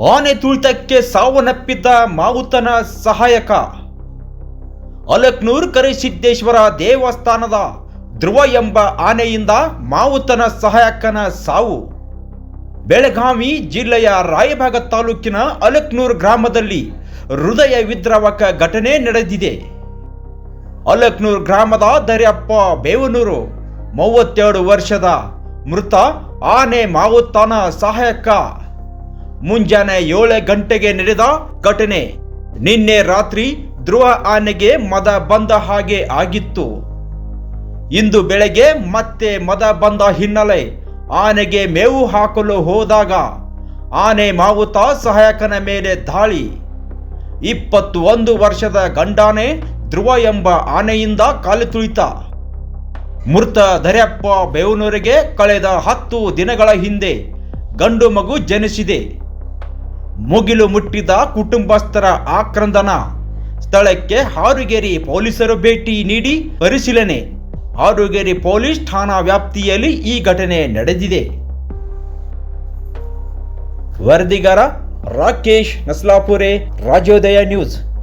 ಆನೆ ತುಳಿತಕ್ಕೆ ಸಾವನ್ನಪ್ಪಿದ್ದ ಮಾವುತನ ಸಹಾಯಕ. ಅಲಕ್ನೂರ್ ಕರಿಸಿದ್ದೇಶ್ವರ ದೇವಸ್ಥಾನದ ಧ್ರುವ ಎಂಬ ಆನೆಯಿಂದ ಮಾವುತನ ಸಹಾಯಕನ ಸಾವು. ಬೆಳಗಾವಿ ಜಿಲ್ಲೆಯ ರಾಯಭಾಗ ತಾಲೂಕಿನ ಅಲಕ್ನೂರ್ ಗ್ರಾಮದಲ್ಲಿ ಹೃದಯ ವಿದ್ರಾವಕ ಘಟನೆ ನಡೆದಿದೆ. ಅಲಕ್ನೂರ್ ಗ್ರಾಮದ ದರ್ಯಪ್ಪ ಬೇವನೂರು, ಮೂವತ್ತೆರಡು ವರ್ಷದ ಮೃತ ಆನೆ ಮಾವುತನ ಸಹಾಯಕ. ಮುಂಜಾನೆ ಏಳು ಗಂಟೆಗೆ ನಡೆದ ಘಟನೆ. ನಿನ್ನೆ ರಾತ್ರಿ ಧ್ರುವ ಆನೆಗೆ ಮದ ಬಂದ ಹಾಗೆ ಆಗಿತ್ತು. ಇಂದು ಬೆಳಗ್ಗೆ ಮತ್ತೆ ಮದ ಬಂದ ಹಿನ್ನೆಲೆ ಆನೆಗೆ ಮೇವು ಹಾಕಲು ಹೋದಾಗ ಆನೆ ಮಾವುತ ಸಹಾಯಕನ ಮೇಲೆ ದಾಳಿ. ಇಪ್ಪತ್ತು ಒಂದು ವರ್ಷದ ಗಂಡಾನೆ ಧ್ರುವ ಎಂಬ ಆನೆಯಿಂದ ಕಾಲು ತುಳಿತ. ಮೃತ ದರ್ಯಪ್ಪ ಬೇವನೂರಿಗೆ ಕಳೆದ ಹತ್ತು ದಿನಗಳ ಹಿಂದೆ ಗಂಡು ಮಗು ಜನಿಸಿದೆ. ಮುಗಿಲು ಮುಟ್ಟಿದ ಕುಟುಂಬಸ್ಥರ ಆಕ್ರಂದನ. ಸ್ಥಳಕ್ಕೆ ಹಾರುಗೇರಿ ಪೊಲೀಸರು ಭೇಟಿ ನೀಡಿ ಪರಿಶೀಲನೆ. ಹಾರುಗೇರಿ ಪೊಲೀಸ್ ಠಾಣಾ ವ್ಯಾಪ್ತಿಯಲ್ಲಿ ಈ ಘಟನೆ ನಡೆದಿದೆ. ವರದಿಗಾರ ರಾಕೇಶ್ ನಸ್ಲಾಪುರೆ, ರಾಜ್ಯೋದಯ ನ್ಯೂಸ್.